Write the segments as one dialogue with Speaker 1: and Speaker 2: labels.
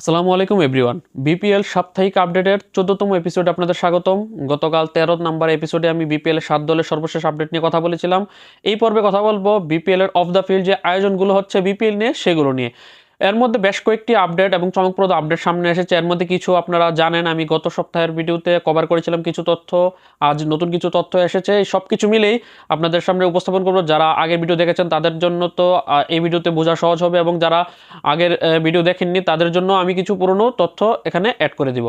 Speaker 1: আসসালামু আলাইকুম, everyone. BPL সাপ্তাহিক আপডেটের চোদ্দতম এপিসোডে আপনাদের স্বাগতম। গতকাল তেরো নম্বর এপিসোডে আমি বিপিএল এর সাত দলের সর্বশেষ আপডেট নিয়ে কথা বলেছিলাম। এই পর্বে কথা বলব বিপিএল এর অফ দ্য ফিল্ড যে আয়োজনগুলো হচ্ছে বিপিএল নিয়ে, সেগুলো নিয়ে। এর মধ্যে বেশ কয়েকটি আপডেট এবং চমকপ্রদ আপডেট সামনে এসেছে। এর মধ্যে কিছু আপনারা জানেন, আমি গত সপ্তাহের ভিডিওতে কভার করেছিলাম কিছু তথ্য, আজ নতুন কিছু তথ্য এসেছে। সব কিছু মিলেই আপনাদের সামনে উপস্থাপন করব। যারা আগের ভিডিও দেখেছেন, তাদের জন্য তো এই ভিডিওতে বোঝা সহজ হবে এবং যারা আগের ভিডিও দেখেননি, তাদের জন্য আমি কিছু পুরনো তথ্য এখানে অ্যাড করে দিব।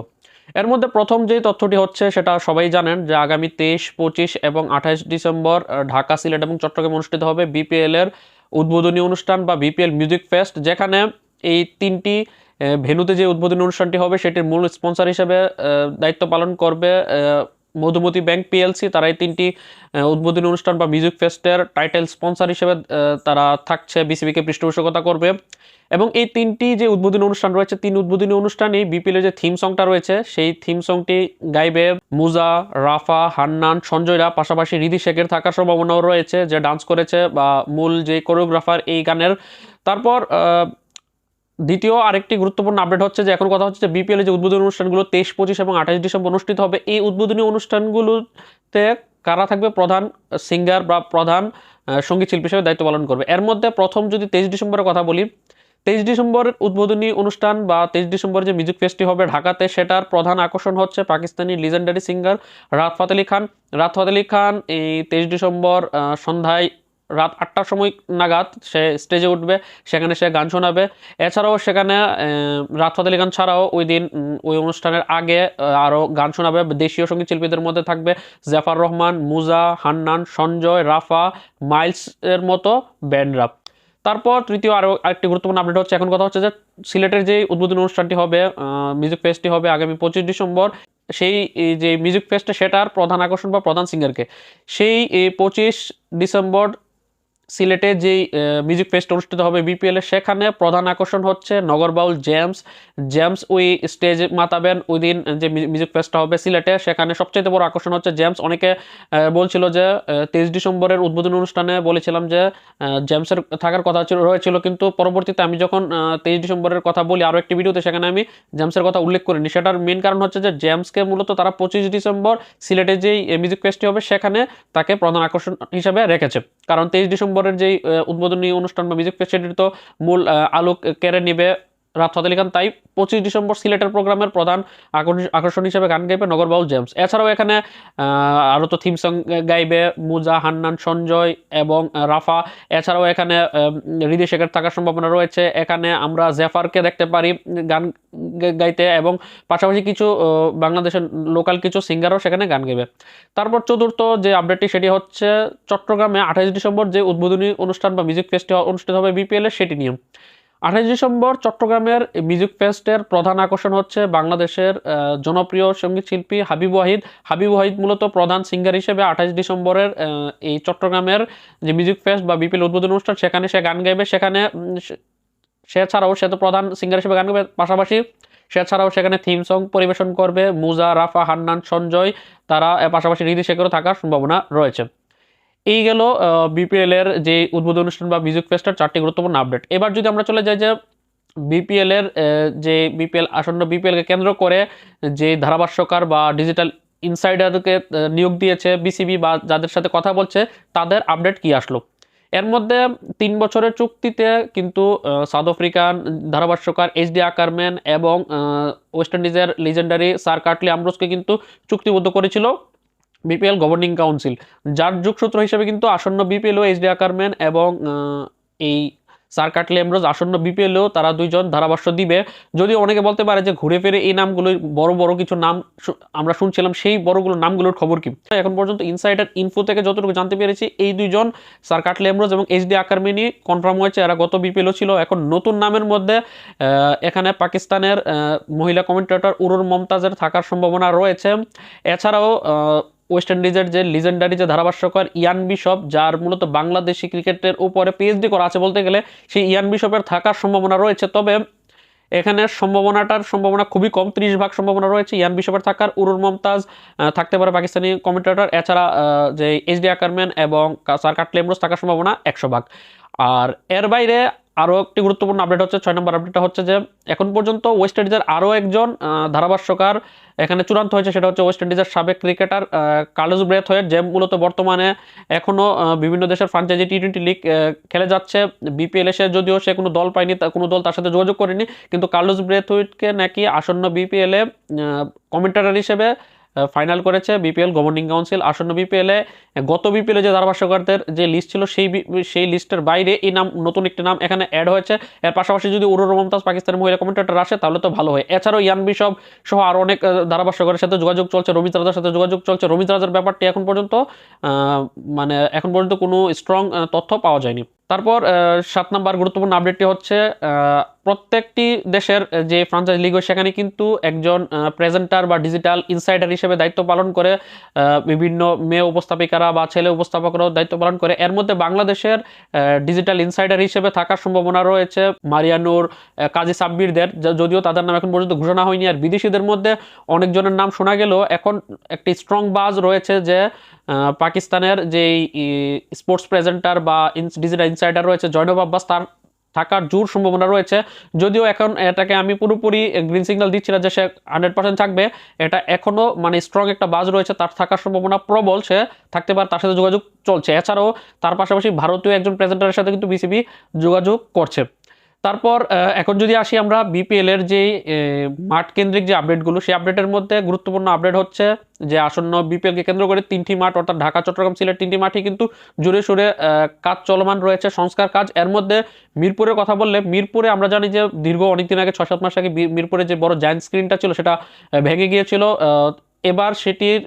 Speaker 1: এর মধ্যে প্রথম যে তথ্যটি হচ্ছে, সেটা সবাই জানেন যে আগামী তেইশ, পঁচিশ এবং আঠাশ ডিসেম্বর ঢাকা, সিলেট এবং চট্টগ্রামে অনুষ্ঠিত হবে বিপিএল এর উদ্বোধনী অনুষ্ঠান বা বিপিএল মিউজিক ফেস্ট যেখানে এই তিনটি ভেনুতে যে উদ্বোধনী অনুষ্ঠানটি হবে, সেটির মূল স্পন্সর হিসেবে দায়িত্ব পালন করবে মধুমতি ব্যাংক পিএলসি তারা এই তিনটি উদ্বোধনী অনুষ্ঠান বা মিউজিক ফেস্টের টাইটেল স্পন্সর হিসেবে তারা থাকছে বিসিবিকে পৃষ্ঠপোষকতা করবে। এবং এই তিনটি যে উদ্বোধনী অনুষ্ঠান রয়েছে, তিন উদ্বোধনী অনুষ্ঠানেই বিপিএলের যে থিম সংটা রয়েছে, সেই থিম সংটি গাইবে মুজা, রাফা, হান্নান, সঞ্জয়রা। পাশাপাশি রিদি শেখের থাকার সম্ভাবনাও রয়েছে, যে ডান্স করেছে বা মূল যে কোরিওগ্রাফার এই গানের। তারপর দ্বিতীয় আরেকটি গুরুত্বপূর্ণ আপডেট হচ্ছে যে, এখন কথা হচ্ছে যে বিপিএল যে উদ্বোধনী অনুষ্ঠানগুলো তেইশ, পঁচিশ এবং আঠাশ ডিসেম্বর অনুষ্ঠিত হবে, এই উদ্বোধনী অনুষ্ঠানগুলোতে কারা থাকবে? প্রধান সিঙ্গার বা প্রধান সংগীত শিল্পী হিসেবে দায়িত্ব পালন করবে। এর মধ্যে প্রথম যদি তেইশ ডিসেম্বরের কথা বলি, তেইশ ডিসেম্বর উদ্বোধনী অনুষ্ঠান বা তেইশ ডিসেম্বর যে মিউজিক ফেস্টি হবে ঢাকাতে, সেটার প্রধান আকর্ষণ হচ্ছে পাকিস্তানি লিজেন্ডারি সিঙ্গার রাত ফাত আলী খান। রাত ফাত আলী খান এই তেইশ ডিসেম্বর সন্ধ্যায় রাত আটটার সময় নাগাদ সে স্টেজে উঠবে, সেখানে সে গান শোনাবে। এছাড়াও সেখানে রাত ফাত আলী খান ছাড়াও ওই দিন ওই অনুষ্ঠানের আগে আরও গান শোনাবে। দেশীয় সংগীত শিল্পীদের মধ্যে থাকবে জাফার রহমান, মুজা, হান্নান, সঞ্জয়, রাফা, মাইলস এর মতো ব্যান্ডরা তারপর তৃতীয় আরও একটি গুরুত্বপূর্ণ আপডেট হচ্ছে, এখন কথা হচ্ছে যে সিলেটের যে উদ্বোধনী অনুষ্ঠানটি হবে মিউজিক ফেস্টটি হবে আগামী পঁচিশ ডিসেম্বর, সেই যে মিউজিক ফেস্টে সেটার প্রধান আকর্ষণ বা প্রধান সিঙ্গারকে সেই পঁচিশ ডিসেম্বর সিলেটে যেই মিউজিক ফেস্ট অনুষ্ঠিত হবে বিপিএল সেখানে প্রধান আকর্ষণ হচ্ছে নগরবাউল জেমস জেমস ওই স্টেজ মাতাবেন। ওই দিন যে মিউজিক ফেস্টটা হবে সিলেটে, সেখানে সবচেয়ে বড় আকর্ষণ হচ্ছে জেমস অনেকে বলছিল যে তেইশ ডিসেম্বরের উদ্বোধনী অনুষ্ঠানে বলেছিলাম যে জেমসের থাকার কথা ছিল, রয়েছিল। কিন্তু পরবর্তীতে আমি যখন তেইশ ডিসেম্বরের কথা বলি আরও একটি ভিডিওতে, সেখানে আমি জেমসের কথা উল্লেখ করিনি। সেটার মেন কারণ হচ্ছে যে জেমসকে মূলত তারা পঁচিশ ডিসেম্বর সিলেটে যেই মিউজিক ফেস্টি হবে, সেখানে তাকে প্রধান আকর্ষণ হিসেবে রেখেছে। কারণ তেইশ ডিসেম্বরের যেই উদ্বোধনী অনুষ্ঠান বা মিউজিক ফেস্ট সেটির তো মূল আলোক কেড়ে নিবে রাত আলী খান তাই পঁচিশ ডিসেম্বর সিলেটের প্রোগ্রামের প্রধান আকর্ষ- আকর্ষণ হিসেবে গান গাইবে নগরবাউল জেমস। এছাড়াও এখানে আরও তো থিম সং গাইবে মুজা, হান্নান, সঞ্জয় এবং রাফা। এছাড়াও এখানে হৃদয় শেখের থাকার সম্ভাবনা রয়েছে। এখানে আমরা জেফারকে দেখতে পারি গান গাইতে এবং পাশাপাশি কিছু বাংলাদেশের লোকাল কিছু সিঙ্গারও সেখানে গান গাইবে। তারপর চতুর্থ যে আপডেটটি সেটি হচ্ছে চট্টগ্রামে আঠাশ ডিসেম্বর যে উদ্বোধনী অনুষ্ঠান বা মিউজিক ফেস্ট অনুষ্ঠিত হবে বিপিএল এর সেটি নিয়ে। আঠাশ ডিসেম্বর চট্টগ্রামের মিউজিক ফেস্টের প্রধান আকর্ষণ হচ্ছে বাংলাদেশের জনপ্রিয় সংগীত শিল্পী হাবিব ওয়াহিদ। হাবিব ওয়াহিদ মূলত প্রধান সিঙ্গার হিসেবে আঠাশ ডিসেম্বরের এই চট্টগ্রামের যে মিউজিক ফেস্ট বা বিপিএল উদ্বোধন অনুষ্ঠান, সেখানে সে গান গাইবে। সেখানে সে- ছাড়াও সে তো প্রধান সিঙ্গার হিসেবে গান গাইবে। পাশাপাশি সে ছাড়াও সেখানে থিম সং পরিবেশন করবে। মুজা, রাফা, হান্নান, সঞ্জয়, তারা পাশাপাশি হৃদি শেখরও থাকার সম্ভাবনা রয়েছে। এই গেল বিপিএল এর যে উদ্বোধন অনুষ্ঠান বা মিউজিক ফেস্টের চারটি গুরুত্বপূর্ণ আপডেট এবার যদি আমরা চলে যাই যে বিপিএল এর যে বিপিএল আসন্ন বিপিএল কে কেন্দ্র করে যে ধারাভাষ্যকার বা ডিজিটাল ইনসাইডারকে নিয়োগ দিয়েছে বিসিবি বা যাদের সাথে কথা বলছে, তাদের আপডেট কি আসলো? এর মধ্যে তিন বছরের চুক্তিতে কিন্তু সাউথ আফ্রিকান ধারাভাষ্যকার এইচ ডি আকারম্যান এবং ওয়েস্ট ইন্ডিজের লিজেন্ডারি সার কার্টলি আমব্রোসকে কিন্তু চুক্তিবদ্ধ করেছিল। বিপিএল গভর্নিং কাউন্সিল যার যোগসূত্র হিসেবে কিন্তু আসন্ন বিপিএল ও এইচডি আকারম্যান এবং এই সার কাটলি এমরোজ আসন্ন বিপিএলও তারা দুইজন ধারাভাষ্য দিবে। যদি অনেকে বলতে পারে যে ঘুরে ফিরে এই নামগুলোর বড় বড় কিছু নাম আমরা শুনছিলাম, সেই বড়গুলো নামগুলোর খবর কি? এখন পর্যন্ত ইনসাইডার ইনফো থেকে যতটুকু জানতে পেরেছি, এই দুইজন সার কাটলি এমরোজ এবং এইচডি আকারমিনি কনফার্ম হয়েছে, এরা গত বিপিএলও ছিল। এখন নতুন নামের মধ্যে এখানে পাকিস্তানের মহিলা কমেন্টেটর উরুর মমতাজের থাকার সম্ভাবনা রয়েছে। এছাড়াও ওয়েস্ট ইন্ডিজের যে লিজেন্ডারি যে ধারাভাষ্যকার ইয়ান বিশপ, যার মূলত বাংলাদেশি ক্রিকেটের উপরে পিএইচডি করা আছে বলতে গেলে, সেই ইয়ান বিশপের থাকার সম্ভাবনা রয়েছে। তবে এখানে সম্ভাবনাটার সম্ভাবনা খুবই কম, ত্রিশ ভাগ সম্ভাবনা রয়েছে ইয়ান বিশপের থাকার। উরুর মমতাজ থাকতে পারে পাকিস্তানি কমেন্টেটর এছাড়া যে এইচডি আকারম্যান এবং সার কাটলেমরোজ থাকার সম্ভাবনা একশো ভাগ। আর এর বাইরে আরও একটি গুরুত্বপূর্ণ আপডেট হচ্ছে, ছয় নম্বর আপডেটটা হচ্ছে যে, এখন পর্যন্ত ওয়েস্ট ইন্ডিজের আরও একজন ধারাভাষ্যকার এখানে চূড়ান্ত হয়েছে, সেটা হচ্ছে ওয়েস্ট ইন্ডিজের সাবেক ক্রিকেটার কার্লোস ব্রেথ হয়ে যে মূলত বর্তমানে এখনও বিভিন্ন দেশের ফ্রাঞ্চাইজি টি টোয়েন্টি লিগ খেলে যাচ্ছে। বিপিএল এসে যদিও সে কোনো দল পায়নি কোনো দল তার সাথে যোগাযোগ করেনি, কিন্তু কার্লোস ব্রেথউইটকে নাকি আসন্ন বিপিএলে কমেন্টার হিসেবে ফাইনাল করেছে বিপিএল গভর্নিং কাউন্সিল আসন্ন বিপিএলে গত বিপিএলে যে ধারাভাষ্যকারদের যে লিস্ট ছিল, সেই সেই লিস্টের বাইরে এই নাম, নতুন একটি নাম এখানে অ্যাড হয়েছে। এর পাশাপাশি যদি উরুর মমতাজ পাকিস্তানের মহিলা কমেন্টেটর আসে, তাহলে তো ভালো হয়। এছাড়াও ইয়ান বিশপ সহ আরও অনেক ধারাভাষ্যকারের সাথে যোগাযোগ চলছে রমিত রাজার সাথে যোগাযোগ চলছে। রমিত রাজার ব্যাপারটি এখন পর্যন্ত মানে এখন পর্যন্ত কোনো স্ট্রং তথ্য পাওয়া যায়নি। তারপর সাত নাম্বার গুরুত্বপূর্ণ আপডেটটি হচ্ছে প্রত্যেকটি দেশের যে ফ্রাঞ্চাইজ লিগ হয়, সেখানে কিন্তু একজন প্রেজেন্টার বা ডিজিটাল ইনসাইডার হিসেবে দায়িত্ব পালন করে বিভিন্ন মেয়ে উপস্থাপিকারা বা ছেলে উপস্থাপকরাও দায়িত্ব পালন করে। এর মধ্যে বাংলাদেশের ডিজিটাল ইনসাইডার হিসেবে থাকার সম্ভাবনা রয়েছে মারিয়ানুর কাজী সাব্বিরদের যদিও তাদের নাম এখন পর্যন্ত ঘোষণা হয়নি। আর বিদেশিদের মধ্যে অনেকজনের নাম শোনা গেলেও এখন একটি স্ট্রং বাজ রয়েছে যে পাকিস্তানের যেই স্পোর্টস প্রেজেন্টার বা ডিজিটাল ইনসাইডার রয়েছে, জয়নব আব্বাস, তার থাকার জোর সম্ভাবনা রয়েছে। যদিও এখন এটাকে আমি পুরোপুরি গ্রিন সিগন্যাল দিচ্ছি না যে সে হান্ড্রেড পার্সেন্ট থাকবে, এটা এখনও মানে স্ট্রং একটা বাজ রয়েছে, তার থাকার সম্ভাবনা প্রবল, সে থাকতে পারে, তার সাথে যোগাযোগ চলছে। এছাড়াও তার পাশাপাশি ভারতীয় একজন প্রেজেন্টারের সাথে কিন্তু বিসিবি যোগাযোগ করছে। তারপর এখন যদি আসি আমরা বিপিএল এর যে মাঠ কেন্দ্রিক যে আপডেটগুলো সেই আপডেটের মধ্যে গুরুত্বপূর্ণ আপডেট হচ্ছে যে আসন্ন বিপিএল কে কেন্দ্র করে তিনটি মাঠ, অর্থাৎ ঢাকা, চট্টগ্রাম, সিলেট তিনটি মাঠই কিন্তু জোরে সুরে কাজ চলমান রয়েছে, সংস্কার কাজ। এর মধ্যে মিরপুরের কথা বললে, মিরপুরে আমরা জানি যে দীর্ঘ অনেকদিন আগে ছয় সাত মাস আগে মিরপুরে যে বড় জায়ান্ট স্ক্রিনটা ছিল, সেটা ভেঙে গিয়েছিল। এবার সেটির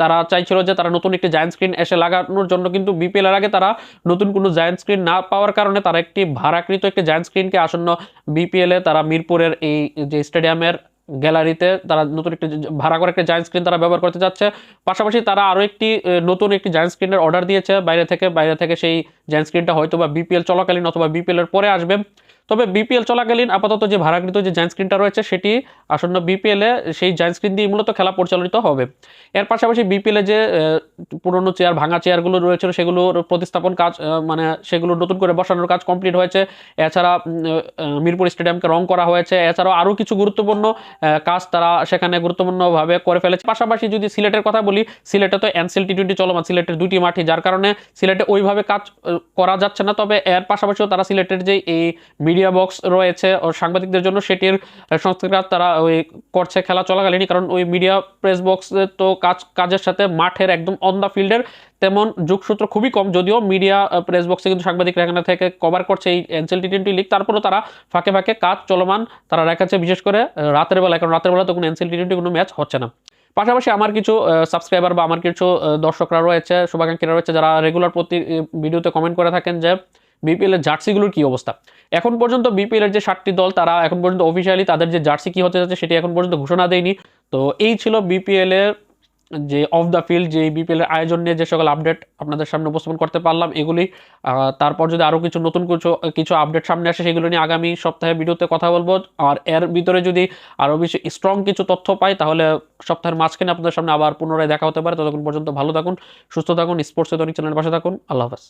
Speaker 1: তারা চাইছিল যে তারা নতুন একটি জায়ান্ট স্ক্রিন এসে লাগানোর জন্য, কিন্তু বিপিএল এর আগে তারা নতুন কোনো জায়ান্ট স্ক্রিন না পাওয়ার কারণে তারা একটি ভাড়াকৃত একটি জায়ান্ট স্ক্রিনকে আসন্ন বিপিএল এ তারা মিরপুরের এই যে স্টেডিয়ামের গ্যালারিতে তারা নতুন একটি ভাড়া করে একটি জায়ান্ট স্ক্রিন তারা ব্যবহার করতে যাচ্ছে। পাশাপাশি তারা আরও একটি নতুন একটি জায়ান্ট স্ক্রিনের অর্ডার দিয়েছে। বাইরে থেকে বাইরে থেকে সেই জায়ান্ট স্ক্রিনটা হয়তো বা বিপিএল চলাকালীন অথবা বিপিএল এর পরে আসবে। তবে বিপিএল চলাকালীন আপাতত যে ভাড়াকৃত যে জায়ান্ট স্ক্রিনটা রয়েছে, সেটি আসন্ন বিপিএল সেই জায়ান্ট স্ক্রিন দিয়ে মূলত খেলা পরিচালিত হবে। এর পাশাপাশি বিপিএল যে পুরনো চেয়ার ভাঙা চেয়ারগুলো রয়েছিল, সেগুলোর প্রতিস্থাপন কাজ মানে সেগুলো নতুন করে বসানোর কাজ কমপ্লিট হয়েছে। এছাড়া মিরপুর স্টেডিয়ামকে রং করা হয়েছে। এছাড়াও আরও কিছু গুরুত্বপূর্ণ কাজ তারা সেখানে গুরুত্বপূর্ণভাবে করে ফেলেছে। পাশাপাশি যদি সিলেটের কথা বলি, সিলেটে তো এনসিএল টি টোয়েন্টি চলমান, সিলেটের দুইটি মাঠে যার কারণে সিলেটে ওইভাবে কাজ করা যাচ্ছে না। তবে এর পাশাপাশিও তারা সিলেটের যে এই মিডিয়া বক্স রয়েছে সাংবাদিকদের জন্য সেটির সংস্কার তারা ওই করছে খেলা চলাকালীনই, কারণ ওই মিডিয়া প্রেস বক্স তো কাজ, কাজের সাথে মাঠের একদম অন দ্য ফিল্ডের তেমন যোগসূত্র খুবই কম, যদিও মিডিয়া প্রেস বক্সে কিন্তু সাংবাদিকরা এখানে থেকে কভার করছে এই এনসেল টি টোয়েন্টি লিগ তারপরেও তারা ফাঁকে ফাঁকে কাজ চলমান তারা রেখেছে বিশেষ করে রাতের বেলা কারণ রাতের বেলা তো কোনো এনসেল টি টোয়েন্টি কোনো ম্যাচ হচ্ছে না। পাশাপাশি আমার কিছু সাবস্ক্রাইবার বা আমার কিছু দর্শকরা রয়েছে, শুভাকাঙ্ক্ষীরা রয়েছে, যারা রেগুলার প্রতি ভিডিওতে কমেন্ট করে থাকেন যে বিপিএল এর জার্সিগুলোর কি অবস্থা? এখন পর্যন্ত বিপিএল এর যে সাতটি দল, তারা এখন পর্যন্ত অফিসিয়ালি তাদের যে জার্সি কি হতে যাচ্ছে সেটি এখন পর্যন্ত ঘোষণা দেয়নি। তো এই ছিল বিপিএল এর যে অফ দ্য ফিল্ড যে বিপিএল এর আয়োজন নিয়ে যে সকল আপডেট আপনাদের সামনে উপস্থাপন করতে পারলাম, এগুলি তারপর যদি আরও কিছু নতুন কিছু কিছু আপডেট সামনে আসে সেগুলো নিয়ে আগামী সপ্তাহে ভিডিওতে কথা বলব। আর এর ভিতরে যদি আরও বেশি স্ট্রং কিছু তথ্য পাই, তাহলে সপ্তাহের মাঝখানে আপনাদের সামনে আবার পুনরায় দেখা হতে পারে। ততক্ষণ পর্যন্ত ভালো থাকুন, সুস্থ থাকুন স্পোর্টস চ্যানেলের পাশে থাকুন। আল্লাহ হাফেজ।